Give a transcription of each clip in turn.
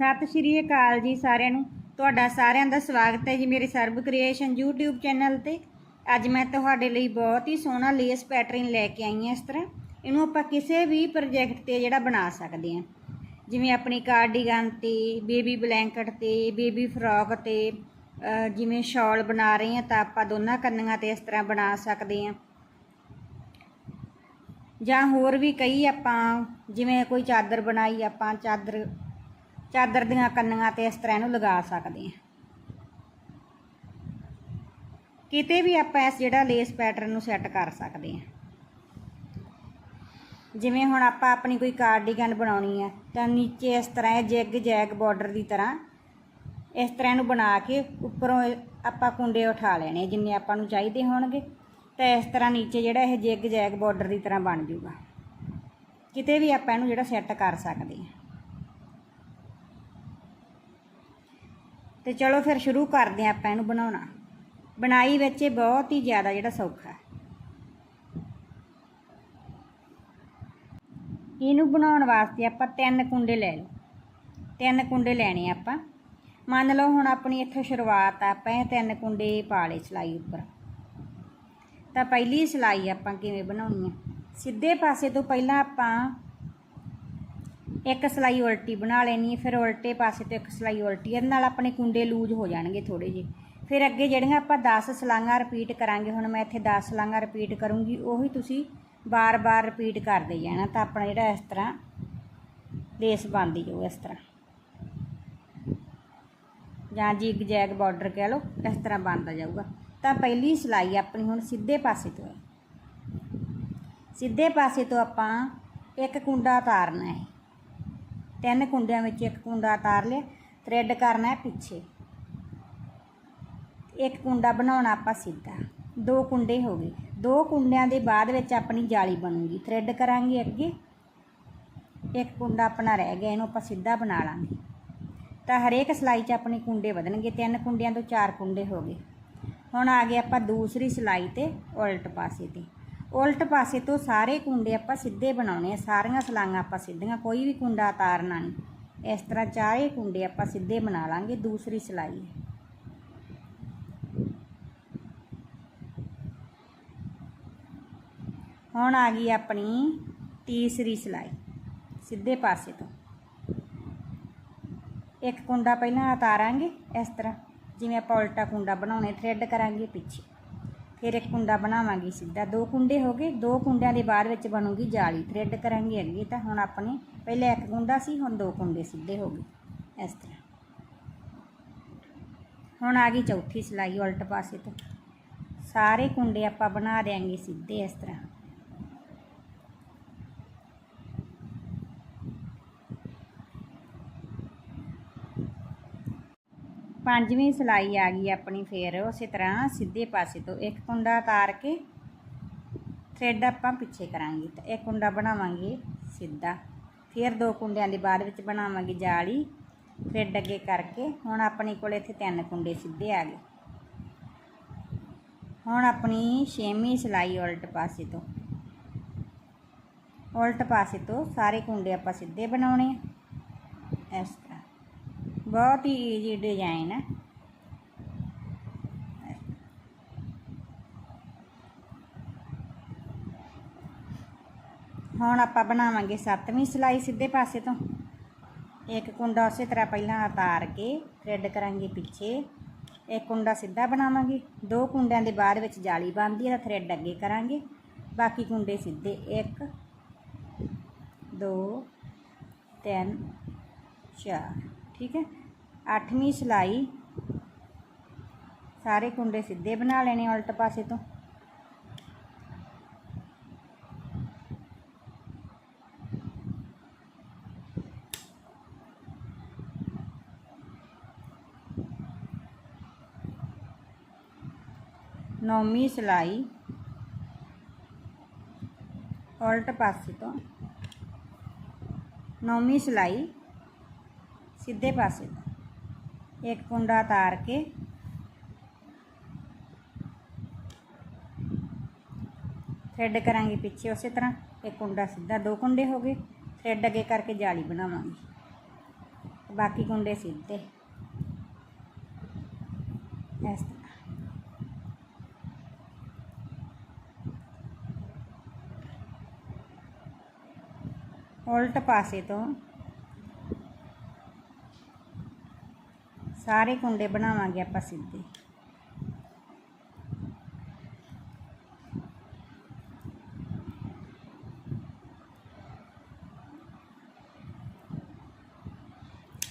ਸਤਿ ਸ਼੍ਰੀ ਅਕਾਲ ਜੀ ਸਾਰਿਆਂ ਨੂੰ। ਤੁਹਾਡਾ ਸਾਰਿਆਂ ਦਾ ਸਵਾਗਤ ਹੈ ਜੀ ਮੇਰੇ ਸਰਬ ਕ੍ਰੀਏਸ਼ਨ YouTube ਚੈਨਲ ਤੇ। ਅੱਜ ਮੈਂ ਤੁਹਾਡੇ ਲਈ ਬਹੁਤ ਹੀ ਸੋਹਣਾ ਲੇਸ ਪੈਟਰਨ ਲੈ ਕੇ ਆਈ ਹਾਂ ਇਸ ਤਰ੍ਹਾਂ। ਇਹਨੂੰ ਆਪਾਂ ਕਿਸੇ ਵੀ ਪ੍ਰੋਜੈਕਟ ਤੇ ਜਿਹੜਾ ਬਣਾ ਸਕਦੇ ਹਾਂ। ਜਿਵੇਂ ਆਪਣੀ ਕਾਰਡੀਗਨ ਤੇ ਬੇਬੀ ਬਲੈਂਕਟ ਤੇ ਬੇਬੀ ਫਰੋਕ ਤੇ ਜਿਵੇਂ ਸ਼ਾਲ ਬਣਾ ਰਹੇ ਹਾਂ ਤਾਂ ਆਪਾਂ ਦੋਨਾਂ ਕੰਨੀਆਂ ਤੇ ਇਸ ਤਰ੍ਹਾਂ ਬਣਾ ਸਕਦੇ ਹਾਂ। ਜਾਂ ਹੋਰ ਵੀ ਕਈ ਆਪਾਂ, ਜਿਵੇਂ ਕੋਈ ਚਾਦਰ ਬਣਾਈ ਆਪਾਂ, ਚਾਦਰ ਚਾਦਰ ਦੀਆਂ ਕੰਨੀਆਂ ਤੇ ਇਸ ਤਰ੍ਹਾਂ ਇਹਨੂੰ ਲਗਾ ਸਕਦੇ ਹਾਂ। ਕਿਤੇ ਵੀ ਆਪਾਂ ਇਸ ਜਿਹੜਾ ਲੇਸ ਪੈਟਰਨ ਨੂੰ ਸੈੱਟ ਕਰ ਸਕਦੇ ਹਾਂ। ਜਿਵੇਂ ਹੁਣ ਆਪਾਂ ਆਪਣੀ ਕੋਈ ਕਾਰਡੀਗਨ ਬਣਾਉਣੀ ਹੈ, ਤਾਂ ਨੀਚੇ ਇਸ ਤਰ੍ਹਾਂ ਇਹ ਜਿਗ ਜੈਗ ਬਾਰਡਰ ਦੀ ਤਰ੍ਹਾਂ ਇਸ ਤਰ੍ਹਾਂ ਇਹਨੂੰ ਬਣਾ ਕੇ ਉੱਪਰੋਂ ਆਪਾਂ ਕੁੰਡੇ ਉਠਾ ਲੈਣੇ ਜਿੰਨੇ ਆਪਾਂ ਨੂੰ ਚਾਹੀਦੇ ਹੋਣਗੇ। ਤਾਂ ਇਸ ਤਰ੍ਹਾਂ ਨੀਚੇ ਜਿਹੜਾ ਇਹ ਜਿਗ ਜੈਗ ਬਾਰਡਰ ਦੀ ਤਰ੍ਹਾਂ ਬਣ ਜਾਊਗਾ। ਕਿਤੇ ਵੀ ਆਪਾਂ ਇਹਨੂੰ ਜਿਹੜਾ ਸੈੱਟ ਕਰ ਸਕਦੇ ਹਾਂ। ਤੇ ਚਲੋ ਫਿਰ ਸ਼ੁਰੂ ਕਰਦੇ ਹਾਂ ਆਪਾਂ ਇਹਨੂੰ ਬਣਾਉਣਾ। ਬਣਾਈ ਵਿੱਚ ਇਹ ਬਹੁਤ ਹੀ ਜ਼ਿਆਦਾ ਜਿਹੜਾ ਸੌਖਾ ਇਹਨੂੰ ਬਣਾਉਣ ਵਾਸਤੇ ਆਪਾਂ ਤਿੰਨ ਕੁੰਡੇ ਲੈ ਲਓ ਤਿੰਨ ਕੁੰਡੇ ਲੈਣੇ ਆਪਾਂ। ਮੰਨ ਲਓ ਹੁਣ ਆਪਣੀ ਇੱਥੋਂ ਸ਼ੁਰੂਆਤ ਆ, ਆਪਾਂ ਇਹ ਤਿੰਨ ਕੁੰਡੇ ਪਾ ਲਏ ਸਿਲਾਈ ਉੱਪਰ। ਤਾਂ ਪਹਿਲੀ ਸਿਲਾਈ ਆਪਾਂ ਕਿਵੇਂ ਬਣਾਉਣੀ ਹੈ ਸਿੱਧੇ ਪਾਸੇ ਤੋਂ ਪਹਿਲਾਂ ਆਪਾਂ ਇੱਕ ਸਿਲਾਈ ਉਲਟੀ ਬਣਾ ਲੈਣੀ ਫਿਰ ਉਲਟੇ ਪਾਸੇ ਤੋਂ ਇੱਕ ਸਿਲਾਈ ਉਲਟੀ ਇਹਦੇ ਨਾਲ ਆਪਣੇ ਕੁੰਡੇ ਲੂਜ਼ ਹੋ ਜਾਣਗੇ ਥੋੜੇ ਜਿਹੇ। ਫਿਰ ਅੱਗੇ ਜਿਹੜੀਆਂ ਆਪਾਂ 10 ਸਲਾਈਆਂ ਰਿਪੀਟ ਕਰਾਂਗੇ, ਹੁਣ ਮੈਂ ਇੱਥੇ 10 ਸਲਾਈਆਂ ਰਿਪੀਟ ਕਰੂੰਗੀ, ਉਹੀ ਤੁਸੀਂ ਬਾਰ-ਬਾਰ ਰਿਪੀਟ ਕਰਦੇ ਜਾਣਾ ਤਾਂ ਆਪਣਾ ਜਿਹੜਾ ਇਸ ਤਰ੍ਹਾਂ ਲੇਸ ਬਣਦੀ ਜਾਊ ਇਸ ਤਰ੍ਹਾਂ। ਜਾਂ ਜਿਗ ਜੈਗ ਬਾਰਡਰ ਕਹਿ ਲਓ, ਇਸ ਤਰ੍ਹਾਂ ਬਣਦਾ ਜਾਊਗਾ। ਤਾਂ ਪਹਿਲੀ ਸਿਲਾਈ ਆਪਣੀ ਹੁਣ ਸਿੱਧੇ ਪਾਸੇ ਤੋਂ ਹੈ। ਸਿੱਧੇ ਪਾਸੇ ਤੋਂ ਆਪਾਂ ਇੱਕ ਕੁੰਡਾ ਉਤਾਰਨਾ ਹੈ। ਤਿੰਨ ਕੁੰਡਿਆਂ ਵਿੱਚ ਇੱਕ ਕੁੰਡਾ ਉਤਾਰ ਲਿਆ ਥ੍ਰੈਡ ਕਰਨਾ ਹੈ ਪਿੱਛੇ। ਇੱਕ ਕੁੰਡਾ ਬਣਾਉਣਾ ਆਪਾਂ ਸਿੱਧਾ। ਦੋ ਕੁੰਡੇ ਹੋ ਗਏ। ਦੋ ਕੁੰਡਿਆਂ ਦੇ ਬਾਅਦ ਵਿੱਚ ਆਪਣੀ ਜਾਲੀ ਬਣੂਗੀ। ਥ੍ਰੈਡ ਕਰਾਂਗੇ ਅੱਗੇ। ਇੱਕ ਕੁੰਡਾ ਆਪਣਾ ਰਹਿ ਗਿਆ, ਇਹਨੂੰ ਆਪਾਂ ਸਿੱਧਾ ਬਣਾ ਲਾਂਗੇ। ਤਾਂ ਹਰੇਕ ਸਿਲਾਈ 'ਚ ਆਪਣੇ ਕੁੰਡੇ ਵਧਣਗੇ। ਤਿੰਨ ਕੁੰਡਿਆਂ ਤੋਂ ਚਾਰ ਕੁੰਡੇ ਹੋ ਗਏ। ਹੁਣ ਆ ਗਏ ਆਪਾਂ ਦੂਸਰੀ ਸਿਲਾਈ ਤੇ ਉਲਟ ਪਾਸੇ ਤੇ। ਉਲਟ ਪਾਸੇ ਤੋਂ ਸਾਰੇ ਕੁੰਡੇ ਆਪਾਂ ਸਿੱਧੇ ਬਣਾਉਣੇ ਆ, ਸਾਰੀਆਂ ਸਲਾਈਆਂ ਆਪਾਂ ਸਿੱਧੀਆਂ, ਕੋਈ ਵੀ ਕੁੰਡਾ ਉਤਾਰਨਾ ਨਹੀਂ। ਇਸ ਤਰ੍ਹਾਂ ਚਾਰੇ ਕੁੰਡੇ ਆਪਾਂ ਸਿੱਧੇ ਬਣਾ ਲਾਂਗੇ, ਦੂਸਰੀ ਸਿਲਾਈ। ਹੈ ਹੁਣ ਆ ਗਈ ਆਪਣੀ ਤੀਸਰੀ ਸਿਲਾਈ, ਸਿੱਧੇ ਪਾਸੇ ਤੋਂ। ਇੱਕ ਕੁੰਡਾ ਪਹਿਲਾਂ ਉਤਾਰਾਂਗੇ, ਇਸ ਤਰ੍ਹਾਂ ਜਿਵੇਂ ਆਪਾਂ ਉਲਟਾ ਕੁੰਡਾ ਬਣਾਉਣੇ, ਥ੍ਰੈਡ ਕਰਾਂਗੇ ਪਿੱਛੇ। ਫਿਰ ਇੱਕ ਕੁੰਡਾ ਬਣਾਵਾਂਗੇ ਸਿੱਧਾ। ਦੋ ਕੁੰਡੇ ਹੋ ਗਏ, ਦੋ ਕੁੰਡਿਆਂ ਦੇ ਬਾਅਦ ਵਿੱਚ ਬਣੂਗੀ ਜਾਲੀ। ਥ੍ਰੈਡ ਕਰਾਂਗੇ ਅੱਗੇ ਤਾਂ ਹੁਣ ਆਪਣੇ, ਪਹਿਲੇ ਇੱਕ ਕੁੰਡਾ ਸੀ, ਹੁਣ ਦੋ ਕੁੰਡੇ ਸਿੱਧੇ ਹੋ ਗਏ, ਇਸ ਤਰ੍ਹਾਂ। ਹੁਣ ਆ ਗਈ ਚੌਥੀ ਸਿਲਾਈ ਉਲਟ ਪਾਸੇ ਤੋਂ। ਸਾਰੇ ਕੁੰਡੇ ਆਪਾਂ ਬਣਾ ਦੇਾਂਗੇ ਸਿੱਧੇ ਇਸ ਤਰ੍ਹਾਂ। ਪੰਜਵੀਂ ਸਿਲਾਈ ਆ ਗਈ ਆਪਣੀ ਫੇਰ, ਉਸੇ ਤਰ੍ਹਾਂ ਸਿੱਧੇ ਪਾਸੇ ਤੋਂ ਇੱਕ ਕੁੰਡਾ ਉਤਾਰ ਕੇ ਥ੍ਰੈਡ ਆਪਾਂ ਪਿੱਛੇ ਕਰਾਂਗੇ। ਤਾਂ ਇੱਕ ਕੁੰਡਾ ਬਣਾਵਾਂਗੇ ਸਿੱਧਾ। ਫਿਰ ਦੋ ਕੁੰਡਿਆਂ ਦੇ ਬਾਅਦ ਵਿੱਚ ਬਣਾਵਾਂਗੇ ਜਾਲੀ। ਥ੍ਰੈਡ ਅੱਗੇ ਕਰਕੇ। ਹੁਣ ਆਪਣੇ ਕੋਲ ਇੱਥੇ ਤਿੰਨ ਕੁੰਡੇ ਸਿੱਧੇ ਆ ਗਏ। ਹੁਣ ਆਪਣੀ ਛੇਵੀਂ ਸਿਲਾਈ ਉਲਟ ਪਾਸੇ ਤੋਂ। ਉਲਟ ਪਾਸੇ ਤੋਂ ਸਾਰੇ ਕੁੰਡੇ ਆਪਾਂ ਸਿੱਧੇ ਬਣਾਉਣੇ ਆ। ਇਸ ਬਹੁਤ ਹੀ ਈਜੀ ਡਿਜ਼ਾਈਨ ਹੈ ਹੁਣ ਆਪਾਂ ਬਣਾਵਾਂਗੇ ਸੱਤਵੀਂ ਸਿਲਾਈ ਸਿੱਧੇ ਪਾਸੇ ਤੋਂ। ਇੱਕ ਕੁੰਡਾ ਉਸੇ ਤਰ੍ਹਾਂ ਪਹਿਲਾਂ ਉਤਾਰ ਕੇ ਥ੍ਰੈਡ ਕਰਾਂਗੇ ਪਿੱਛੇ। ਇੱਕ ਕੁੰਡਾ ਸਿੱਧਾ ਬਣਾਵਾਂਗੇ। ਦੋ ਕੁੰਡਿਆਂ ਦੇ ਬਾਅਦ ਵਿੱਚ ਜਾਲੀ ਬਣਦੀ ਹੈ ਤਾਂ ਥ੍ਰੈਡ ਅੱਗੇ ਕਰਾਂਗੇ। ਬਾਕੀ ਕੁੰਡੇ ਸਿੱਧੇ 1 2 3 4 ਠੀਕ ਹੈ? ਅੱਠਵੀਂ ਸਿਲਾਈ। ਸਾਰੇ ਕੁੰਡੇ ਸਿੱਧੇ ਬਣਾ ਲੈਣੇ ਉਲਟ ਪਾਸੇ ਤੋਂ। ਨੌਵੀਂ ਸਿਲਾਈ। ਉਲਟ ਪਾਸੇ ਤੋਂ। ਨੌਵੀਂ ਸਿਲਾਈ। ਸਿੱਧੇ ਪਾਸੇ ਤੋਂ। ਇੱਕ ਕੁੰਡਾ ਉਤਾਰ ਕੇ। ਥ੍ਰੈਡ ਕਰਾਂਗੇ ਪਿੱਛੇ ਉਸੇ ਤਰ੍ਹਾਂ। ਇੱਕ ਕੁੰਡਾ ਸਿੱਧਾ ਦੋ ਕੁੰਡੇ ਹੋ ਗਏ। ਥ੍ਰੈਡ ਅੱਗੇ ਕਰਕੇ ਜਾਲੀ ਬਣਾਵਾਂਗੇ। ਬਾਕੀ ਕੁੰਡੇ ਸਿੱਧੇ। ਇਸ ਤਰ੍ਹਾਂ। ਉਲਟ ਪਾਸੇ ਤੋਂ ਸਾਰੇ ਕੁੰਡੇ ਬਣਾਵਾਂਗੇ ਆਪਾਂ ਸਿੱਧੇ।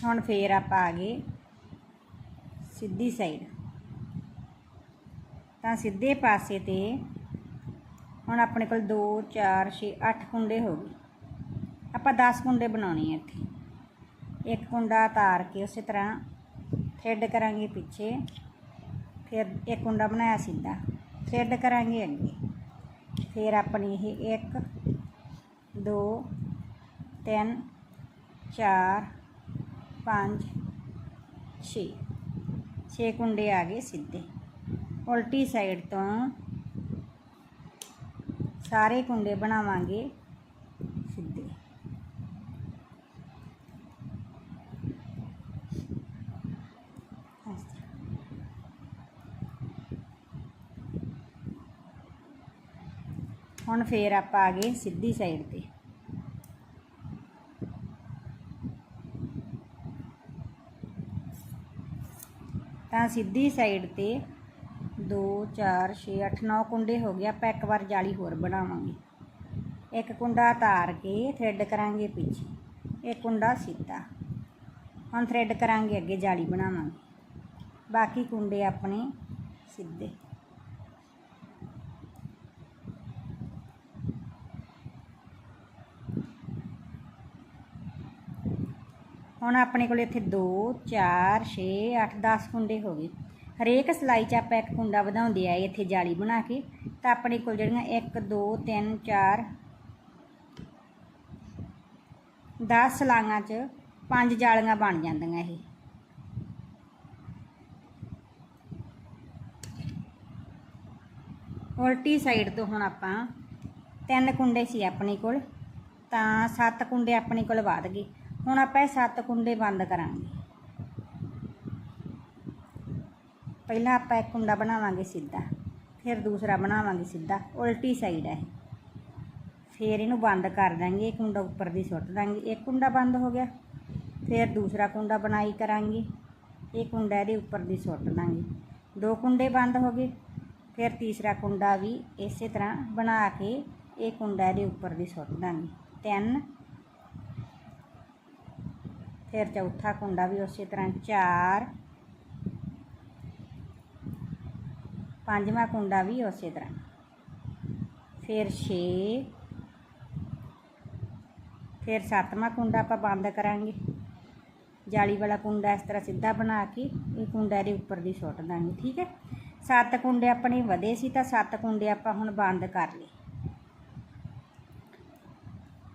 ਹੁਣ ਫੇਰ ਆਪਾਂ ਆ ਗਏ ਸਿੱਧੀ ਸਾਈਡ। ਤਾਂ ਸਿੱਧੇ ਪਾਸੇ ਤੇ ਹੁਣ ਆਪਣੇ ਕੋਲ 2 4 6 8 ਕੁੰਡੇ ਹੋ ਗਏ। ਆਪਾਂ 10 ਕੁੰਡੇ ਬਣਾਉਣੇ ਆ ਇੱਥੇ। ਇੱਕ ਕੁੰਡਾ ਤਾਰ ਕੇ ਉਸੇ ਤਰ੍ਹਾਂ ਥ੍ਰੈਡ ਕਰਾਂਗੇ ਪਿੱਛੇ। ਫਿਰ ਇੱਕ ਕੁੰਡਾ ਬਣਾਇਆ ਸਿੱਧਾ। ਥ੍ਰੈਡ ਕਰਾਂਗੇ ਅੱਗੇ। ਫਿਰ ਆਪਣੀ ਇਹ 1 2 3 4 5 6 6 ਕੁੰਡੇ ਆ ਗਏ ਸਿੱਧੇ। ਉਲਟੀ ਸਾਈਡ ਤੋਂ ਸਾਰੇ ਕੁੰਡੇ ਬਣਾਵਾਂਗੇ ਸਿੱਧੇ ਇਸ ਤਰ੍ਹਾਂ। ਹੁਣ ਫੇਰ ਆਪਾਂ ਆ ਗਏ ਸਿੱਧੀ ਸਾਈਡ ਤੇ। ਤਾਂ ਸਿੱਧੀ ਸਾਈਡ ਤੇ 2 4 6 8 9 ਕੁੰਡੇ ਹੋ ਗਏ, ਆਪਾਂ ਇੱਕ ਵਾਰ ਜਾਲੀ ਹੋਰ ਬਣਾਵਾਂਗੇ। ਇੱਕ ਕੁੰਡਾ ਤਾਰ ਕੇ ਥ੍ਰੈਡ ਕਰਾਂਗੇ ਪਿੱਛੇ ਇੱਕ ਕੁੰਡਾ ਸਿੱਧਾ। ਹੁਣ ਥ੍ਰੈਡ ਕਰਾਂਗੇ ਅੱਗੇ ਜਾਲੀ ਬਣਾਵਾਂਗੇ। ਬਾਕੀ ਕੁੰਡੇ ਆਪਣੇ ਸਿੱਧੇ। ਹੁਣ ਆਪਣੇ ਕੋਲ ਇੱਥੇ 2 4 6 8 10 ਕੁੰਡੇ ਹੋ ਗਏ। ਹਰੇਕ ਸਲਾਈ 'ਚ ਆਪਾਂ ਇੱਕ ਕੁੰਡਾ ਵਧਾਉਂਦੇ ਆਏ ਇੱਥੇ ਜਾਲੀ ਬਣਾ ਕੇ। ਤਾਂ ਆਪਣੇ ਕੋਲ ਜਿਹੜੀਆਂ 1 2 3 4 10 ਸਲਾਈਆਂ 'ਚ ਪੰਜ ਜਾਲੀਆਂ ਬਣ ਜਾਂਦੀਆਂ ਇਹ। ਉਲਟੀ ਸਾਈਡ ਤੋਂ ਹੁਣ ਆਪਾਂ ਤਿੰਨ ਕੁੰਡੇ ਸੀ ਆਪਣੇ ਕੋਲ। ਤਾਂ ਸੱਤ ਕੁੰਡੇ ਆਪਣੇ ਕੋਲ ਵਧ ਗਏ। ਹੁਣ ਆਪਾਂ ਇਹ ਸੱਤ ਕੁੰਡੇ ਬੰਦ ਕਰਾਂਗੇ। ਪਹਿਲਾਂ ਆਪਾਂ ਇੱਕ ਕੁੰਡਾ ਬਣਾਵਾਂਗੇ ਸਿੱਧਾ, ਫਿਰ ਦੂਸਰਾ ਬਣਾਵਾਂਗੇ ਸਿੱਧਾ, ਉਲਟੀ ਸਾਈਡ ਹੈ ਫਿਰ ਇਹਨੂੰ ਬੰਦ ਕਰ ਦਾਂਗੇ ਇਹ ਕੁੰਡਾ ਉੱਪਰ ਦੀ ਸੁੱਟ ਦਾਂਗੇ ਇੱਕ ਕੁੰਡਾ ਬੰਦ ਹੋ ਗਿਆ, ਫਿਰ ਦੂਸਰਾ ਕੁੰਡਾ ਬਣਾਈ ਕਰਾਂਗੇ, ਇਹ ਕੁੰਡਾ ਇਹਦੇ ਉੱਪਰ ਦੀ ਸੁੱਟ ਦਾਂਗੇ ਦੋ ਕੁੰਡੇ ਬੰਦ ਹੋ ਗਏ, ਫਿਰ ਤੀਸਰਾ ਕੁੰਡਾ ਵੀ ਇਸੇ ਤਰ੍ਹਾਂ ਬਣਾ ਕੇ ਇਹ ਕੁੰਡਾ ਇਹਦੇ ਉੱਪਰ ਦੀ ਸੁੱਟ ਦਾਂਗੇ ਤਿੰਨ ਫਿਰ ਚੌਥਾ ਕੁੰਡਾ ਵੀ ਉਸੇ ਤਰ੍ਹਾਂ ਚਾਰ। ਪੰਜਵਾਂ ਕੁੰਡਾ ਵੀ ਉਸੇ ਤਰ੍ਹਾਂ। ਫਿਰ 6 ਫਿਰ ਸੱਤਵਾਂ ਕੁੰਡਾ ਆਪਾਂ ਬੰਦ ਕਰਾਂਗੇ। ਜਾਲੀ ਵਾਲਾ ਕੁੰਡਾ ਇਸ ਤਰ੍ਹਾਂ ਸਿੱਧਾ ਬਣਾ ਕੇ ਇਹ ਕੁੰਡਾ ਦੇ ਉੱਪਰ ਦੀ ਸੁੱਟ ਦਾਂਗੇ, ਠੀਕ ਹੈ? ਸੱਤ ਕੁੰਡੇ ਆਪਣੇ ਵਧੇ ਸੀ ਤਾਂ ਸੱਤ ਕੁੰਡੇ ਆਪਾਂ ਹੁਣ ਬੰਦ ਕਰ ਲਏ।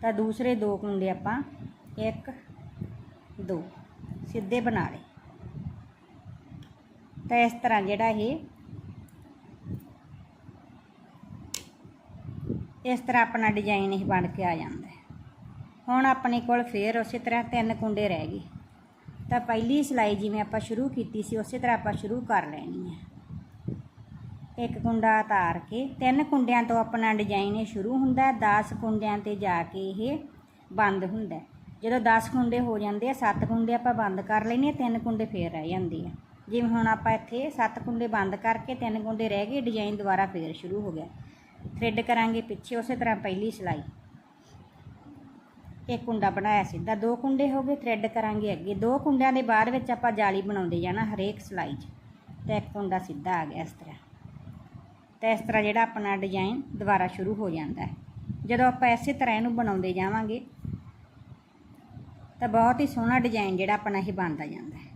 ਤਾਂ ਦੂਸਰੇ ਦੋ ਕੁੰਡੇ ਆਪਾਂ, ਇੱਕ ਦੋ, ਸਿੱਧੇ ਬਣਾ ਲਏ। ਤਾਂ ਇਸ ਤਰ੍ਹਾਂ ਜਿਹੜਾ ਇਹ, ਇਸ ਤਰ੍ਹਾਂ ਆਪਣਾ ਡਿਜ਼ਾਈਨ ਇਹ ਬਣ ਕੇ ਆ ਜਾਂਦਾ ਹੈ। ਹੁਣ ਆਪਣੇ ਕੋਲ ਫੇਰ ਉਸੇ ਤਰ੍ਹਾਂ ਤਿੰਨ ਕੁੰਡੇ ਰਹਿ ਗਏ। ਤਾਂ ਪਹਿਲੀ ਸਿਲਾਈ ਜਿਵੇਂ ਆਪਾਂ ਸ਼ੁਰੂ ਕੀਤੀ ਸੀ, ਉਸੇ ਤਰ੍ਹਾਂ ਆਪਾਂ ਸ਼ੁਰੂ ਕਰ ਲੈਣੀ ਹੈ। ਇੱਕ ਕੁੰਡਾ ਉਤਾਰ ਕੇ, ਤਿੰਨ ਕੁੰਡਿਆਂ ਤੋਂ ਆਪਣਾ ਡਿਜ਼ਾਈਨ ਇਹ ਸ਼ੁਰੂ ਹੁੰਦਾ 10 ਕੁੰਡਿਆਂ ਤੇ ਜਾ ਕੇ ਇਹ ਬੰਦ ਹੁੰਦਾ ਹੈ। ਜਦੋਂ 10 ਕੁੰਡੇ ਹੋ ਜਾਂਦੇ ਆ 7 ਕੁੰਡੇ ਆਪਾਂ ਬੰਦ ਕਰ ਲੈਨੇ ਆ ਤਿੰਨ ਕੁੰਡੇ ਫੇਰ ਰਹਿ ਜਾਂਦੇ ਆ। ਜਿਵੇਂ ਹੁਣ ਆਪਾਂ ਇੱਥੇ 7 ਕੁੰਡੇ ਬੰਦ ਕਰਕੇ ਤਿੰਨ ਕੁੰਡੇ ਰਹਿ ਗਏ ਡਿਜ਼ਾਈਨ ਦੁਬਾਰਾ ਫੇਰ ਸ਼ੁਰੂ ਹੋ ਗਿਆ। ਥ੍ਰੈਡ ਕਰਾਂਗੇ ਪਿੱਛੇ, ਉਸੇ ਤਰ੍ਹਾਂ ਪਹਿਲੀ ਸਿਲਾਈ। ਇੱਕ ਕੁੰਡਾ ਬਣਾਇਆ ਸਿੱਧਾ, ਦੋ ਕੁੰਡੇ ਹੋ ਗਏ ਥ੍ਰੈਡ ਕਰਾਂਗੇ ਅੱਗੇ। ਦੋ ਕੁੰਡਿਆਂ ਦੇ ਬਾਅਦ ਵਿੱਚ ਆਪਾਂ ਜਾਲੀ ਬਣਾਉਂਦੇ ਜਾਣਾ ਹਰੇਕ ਸਿਲਾਈ 'ਚ। ਤੇ ਇੱਕ ਕੁੰਡਾ ਸਿੱਧਾ ਆ ਗਿਆ ਇਸ ਤਰ੍ਹਾਂ। ਤੇ ਇਸ ਤਰ੍ਹਾਂ ਜਿਹੜਾ ਆਪਣਾ ਡਿਜ਼ਾਈਨ ਦੁਬਾਰਾ ਸ਼ੁਰੂ ਹੋ ਜਾਂਦਾ ਹੈ। ਜਦੋਂ ਆਪਾਂ ਇਸੇ ਤਰ੍ਹਾਂ ਇਹਨੂੰ ਬਣਾਉਂਦੇ ਜਾਵਾਂਗੇ ਤਾਂ ਬਹੁਤ ਹੀ ਸੋਹਣਾ ਡਿਜ਼ਾਈਨ ਜਿਹੜਾ ਆਪਣਾ ਇਹ ਬਣਦਾ ਜਾਂਦਾ ਹੈ।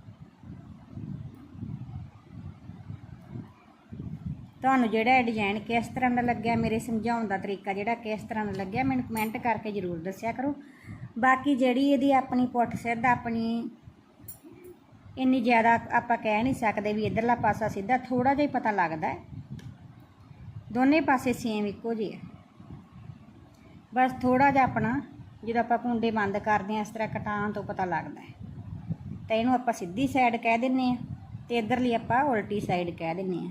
ਤੁਹਾਨੂੰ ਜਿਹੜਾ ਇਹ ਡਿਜ਼ਾਈਨ ਕਿਸ ਤਰ੍ਹਾਂ ਦਾ ਲੱਗਿਆ, ਮੇਰੇ ਸਮਝਾਉਣ ਦਾ ਤਰੀਕਾ ਜਿਹੜਾ ਕਿਸ ਤਰ੍ਹਾਂ ਦਾ ਲੱਗਿਆ, ਮੈਨੂੰ ਕਮੈਂਟ ਕਰਕੇ ਜ਼ਰੂਰ ਦੱਸਿਆ ਕਰੋ। ਬਾਕੀ ਜਿਹੜੀ ਇਹਦੀ ਆਪਣੀ ਪੁੱਠ ਸਿੱਧ, ਆਪਣੀ ਇੰਨੀ ਜ਼ਿਆਦਾ ਆਪਾਂ ਕਹਿ ਨਹੀਂ ਸਕਦੇ ਵੀ ਇਧਰਲਾ ਪਾਸਾ ਸਿੱਧਾ ਥੋੜਾ ਜਿਹਾ ਹੀ ਪਤਾ ਲੱਗਦਾ ਹੈ। ਦੋਨੇ ਪਾਸੇ ਸੇਮ ਇੱਕੋ ਜਿਹੇ ਆ ਬਸ ਥੋੜਾ ਜਿਹਾ ਆਪਣਾ ਜਦੋਂ ਆਪਾਂ ਕੁੰਡੇ ਬੰਦ ਕਰਦੇ ਹਾਂ, ਇਸ ਤਰ੍ਹਾਂ ਕਟਾਂ ਤੋਂ ਪਤਾ ਲੱਗਦਾ ਹੈ। ਤਾਂ ਇਹਨੂੰ ਆਪਾਂ ਸਿੱਧੀ ਸਾਈਡ ਕਹਿ ਦਿੰਨੇ ਆ ਤੇ ਇਧਰਲੀ ਆਪਾਂ ਉਲਟੀ ਸਾਈਡ ਕਹਿ ਦਿੰਨੇ ਆ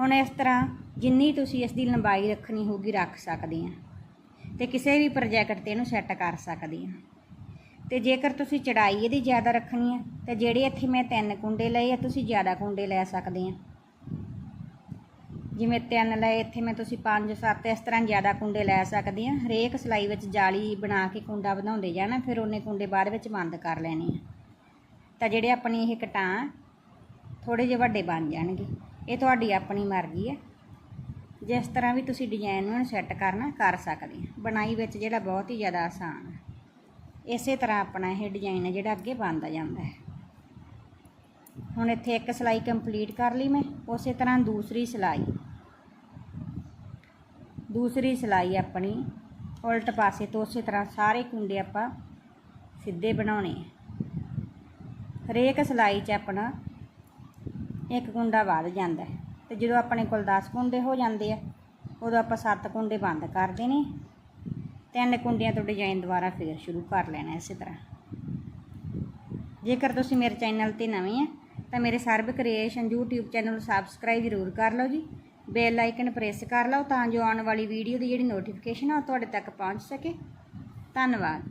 ਹੁਣ ਇਸ ਤਰ੍ਹਾਂ ਜਿੰਨੀ ਤੁਸੀਂ ਇਸ ਦੀ ਲੰਬਾਈ ਰੱਖਣੀ ਹੋਊਗੀ, ਰੱਖ ਸਕਦੇ ਆ ਤੇ ਕਿਸੇ ਵੀ ਪ੍ਰੋਜੈਕਟ ਤੇ ਇਹਨੂੰ ਸੈੱਟ ਕਰ ਸਕਦੇ ਆ ਤੇ ਜੇਕਰ ਤੁਸੀਂ ਚੜਾਈ ਇਹਦੀ ਜ਼ਿਆਦਾ ਰੱਖਣੀ ਹੈ, ਤੇ ਜਿਹੜੇ ਇੱਥੇ ਮੈਂ ਤਿੰਨ ਕੁੰਡੇ ਲਏ ਆ, ਤੁਸੀਂ ਜ਼ਿਆਦਾ ਕੁੰਡੇ ਲੈ ਸਕਦੇ ਆ ਜਿਵੇਂ ਤਿੰਨ ਲਏ, ਇੱਥੇ ਮੈਂ ਤੁਸੀਂ 5 7 ਇਸ ਤਰ੍ਹਾਂ ਜ਼ਿਆਦਾ ਕੁੰਡੇ ਲੈ ਸਕਦੇ ਆ ਹਰੇਕ ਸਲਾਈ ਵਿੱਚ ਜਾਲੀ ਬਣਾ ਕੇ ਕੁੰਡਾ ਵਧਾਉਂਦੇ ਜਾਣਾ, ਫਿਰ ਉਹਨੇ ਕੁੰਡੇ ਬਾਅਦ ਵਿੱਚ ਬੰਦ ਕਰ ਲੈਣੇ ਆ। ਤਾਂ ਜਿਹੜੇ ਆਪਣੀ ਇਹ ਕਟਾਂ ਥੋੜੇ ਜਿਹੇ ਵੱਡੇ ਬਣ ਜਾਣਗੇ। ਇਹ ਤੁਹਾਡੀ ਆਪਣੀ ਮਰਜ਼ੀ ਹੈ। ਜਿਸ ਤਰ੍ਹਾਂ ਵੀ ਤੁਸੀਂ ਡਿਜ਼ਾਈਨ ਨੂੰ ਸੈੱਟ ਕਰਨਾ, ਕਰ ਸਕਦੇ ਆ ਬਣਾਈ ਵਿੱਚ ਜਿਹੜਾ ਬਹੁਤ ਹੀ ਜ਼ਿਆਦਾ ਆਸਾਨ ਹੈ। ਇਸੇ ਤਰ੍ਹਾਂ ਆਪਣਾ ਇਹ ਡਿਜ਼ਾਈਨ ਹੈ ਜਿਹੜਾ ਅੱਗੇ ਬਣਦਾ ਜਾਂਦਾ ਹੈ। ਹੁਣ ਇੱਥੇ ਇੱਕ ਸਿਲਾਈ ਕੰਪਲੀਟ ਕਰ ਲਈ ਮੈਂ, ਉਸੇ ਤਰ੍ਹਾਂ ਦੂਸਰੀ ਸਿਲਾਈ। ਦੂਸਰੀ ਸਿਲਾਈ ਆਪਣੀ। ਉਲਟ ਪਾਸੇ ਤੋਂ ਉਸੇ ਤਰ੍ਹਾਂ ਸਾਰੇ ਕੁੰਡੇ ਆਪਾਂ ਸਿੱਧੇ ਬਣਾਉਣੇ ਆ। ਹਰੇਕ ਸਿਲਾਈ 'ਚ ਆਪਣਾ ਇੱਕ ਕੁੰਡਾ ਵੱਧ ਜਾਂਦਾ ਹੈ ਤੇ ਜਦੋਂ ਆਪਣੇ ਕੋਲ 10 ਕੁੰਡੇ ਹੋ ਜਾਂਦੇ ਆ, ਉਦੋਂ ਆਪਾਂ 7 ਕੁੰਡੇ ਬੰਦ ਕਰ ਦੇਣੇ ਤਿੰਨ ਕੁੰਡਿਆਂ ਤੋਂ ਡਿਜ਼ਾਈਨ ਦੁਬਾਰਾ ਫੇਰ ਸ਼ੁਰੂ ਕਰ ਲੈਣਾ ਇਸੇ ਤਰ੍ਹਾਂ। ਜੇਕਰ ਤੁਸੀਂ ਮੇਰੇ ਚੈਨਲ ਤੇ ਨਵੇਂ ਆ, ਤਾਂ ਮੇਰੇ ਸਰਬ ਕ੍ਰੀਏਸ਼ਨ YouTube ਚੈਨਲ ਨੂੰ ਸਬਸਕ੍ਰਾਈਬ ਜ਼ਰੂਰ ਕਰ ਲਓ ਜੀ। ਬੈਲ ਆਈਕਨ ਪ੍ਰੈਸ ਕਰ ਲਓ ਤਾਂ ਜੋ ਆਉਣ ਵਾਲੀ ਵੀਡੀਓ ਦੀ ਜਿਹੜੀ ਨੋਟੀਫਿਕੇਸ਼ਨ ਆ ਉਹ ਤੁਹਾਡੇ ਤੱਕ ਪਹੁੰਚ ਸਕੇ। ਧੰਨਵਾਦ।